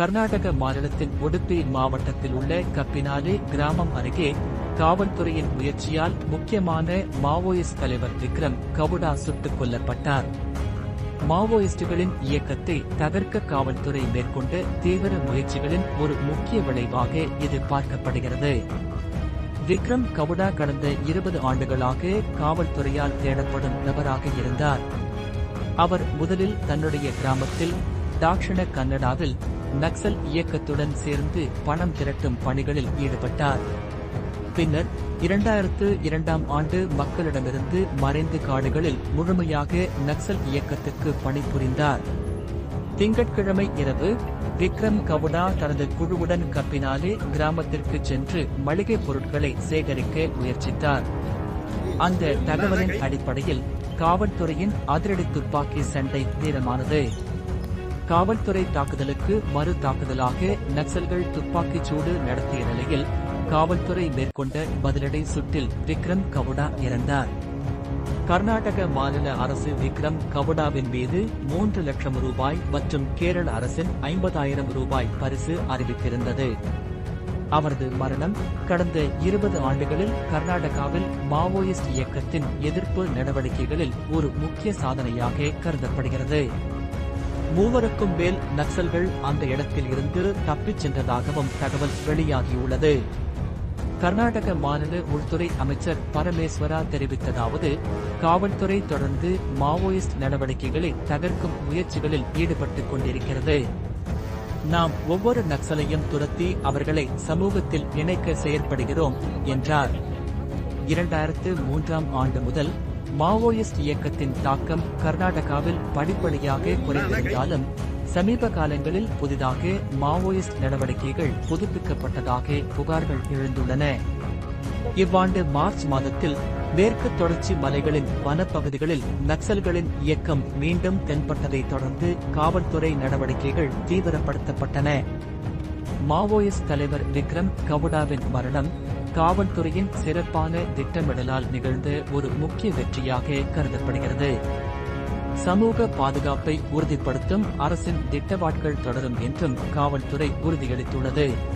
கர்நாடக மாநிலத்தின் உடுப்பி மாவட்டத்தில் உள்ள கப்பினாலே கிராமம் அருகே காவல்துறையின் முயற்சியால் முக்கியமான மாவோயிஸ்ட் தலைவர் விக்ரம் கவுடா சுட்டுக் கொல்லப்பட்டார். மாவோயிஸ்டுகளின் இயக்கத்தை தகர்க்க காவல்துறை மேற்கொண்ட தீவிர முயற்சிகளின் ஒரு முக்கிய விளைவாக இது பார்க்கப்படுகிறது. விக்ரம் கவுடா கடந்த இருபது ஆண்டுகளாக காவல்துறையால் தேடப்படும் நபராக இருந்தார். அவர் முதலில் தன்னுடைய கிராமத்தில் தாக்ஷண கன்னடாவில் நக்சல் இயக்கத்துடன் சேர்ந்து பணம் திரட்டும் பணிகளில் ஈடுபட்டார். பின்னர் இரண்டாயிரத்து இரண்டாம் ஆண்டு மக்களிடமிருந்து மறைந்து காடுகளில் முழுமையாக நக்சல் இயக்கத்துக்கு பணிபுரிந்தார். திங்கட்கிழமை இரவு விக்ரம் கவுடா தனது குழுவுடன் கப்பினாலே கிராமத்திற்கு சென்று மளிகை பொருட்களை சேகரிக்க முயற்சித்தார். அந்த தகவலின் அடிப்படையில் காவல்துறையின் அதிரடி துப்பாக்கி சண்டை தீரமானது காவல்துறை தாக்குதலுக்கு மறு தாக்குதலாக நக்சல்கள் துப்பாக்கிச் சூடு நடத்திய நிலையில் காவல்துறை மேற்கொண்ட பதிலடை சுட்டில் விக்ரம் கவுடா இறந்தார். கர்நாடக மாநில அரசு விக்ரம் கவுடாவின் மீது மூன்று லட்சம் ரூபாய் மற்றும் கேரள அரசின் ஐம்பதாயிரம் ரூபாய் பரிசு அறிவித்திருந்தது. அவரது மரணம் கடந்த இருபது ஆண்டுகளில் கர்நாடகாவில் மாவோயிஸ்ட் இயக்கத்தின் எதிர்ப்பு நடவடிக்கைகளில் ஒரு முக்கிய சாதனையாக கருதப்படுகிறது. மூவருக்கும் மேல் நக்சல்கள் அந்த இடத்தில் இருந்து தப்பிச் சென்றதாகவும் தகவல் வெளியாகியுள்ளது. கர்நாடக மாநில உள்துறை அமைச்சர் பரமேஸ்வரா தெரிவித்ததாவது காவல்துறை தொடர்ந்து மாவோயிஸ்ட் நடவடிக்கைகளை தகர்க்கும் முயற்சிகளில் ஈடுபட்டுக் கொண்டிருக்கிறது. நாம் ஒவ்வொரு நக்சலையும் துரத்தி அவர்களை சமூகத்தில் இணைக்க செயற்படுகிறோம் என்றார். இரண்டாயிரத்து மூன்றாம் ஆண்டு முதல் மாவோயிஸ்ட் இயக்கத்தின் தாக்கம் கர்நாடகாவில் படிப்படியாக குறைந்திருந்தாலும் சமீப காலங்களில் புதிதாக மாவோயிஸ்ட் நடவடிக்கைகள் புதுப்பிக்கப்பட்டதாக புகார்கள் எழுந்துள்ளன. இவ்வாண்டு மார்ச் மாதத்தில் மேற்கு தொடர்ச்சி மலைகளின் வனப்பகுதிகளில் நக்சல்களின் இயக்கம் மீண்டும் தென்பட்டதைத் தொடர்ந்து காவல்துறை நடவடிக்கைகள் தீவிரப்படுத்தப்பட்டன. மாவோயிஸ்ட் தலைவர் விக்ரம் கவுடாவின் மரணம் காவல்துறையின் சிறப்பான திட்டமிடலால் நிகழ்ந்த ஒரு முக்கிய வெற்றியாக கருதப்படுகிறது. சமூக பாதுகாப்பை உறுதிப்படுத்தும் அரசின் திட்டவாட்கள் தொடரும் என்றும் காவல்துறை உறுதியளித்துள்ளது.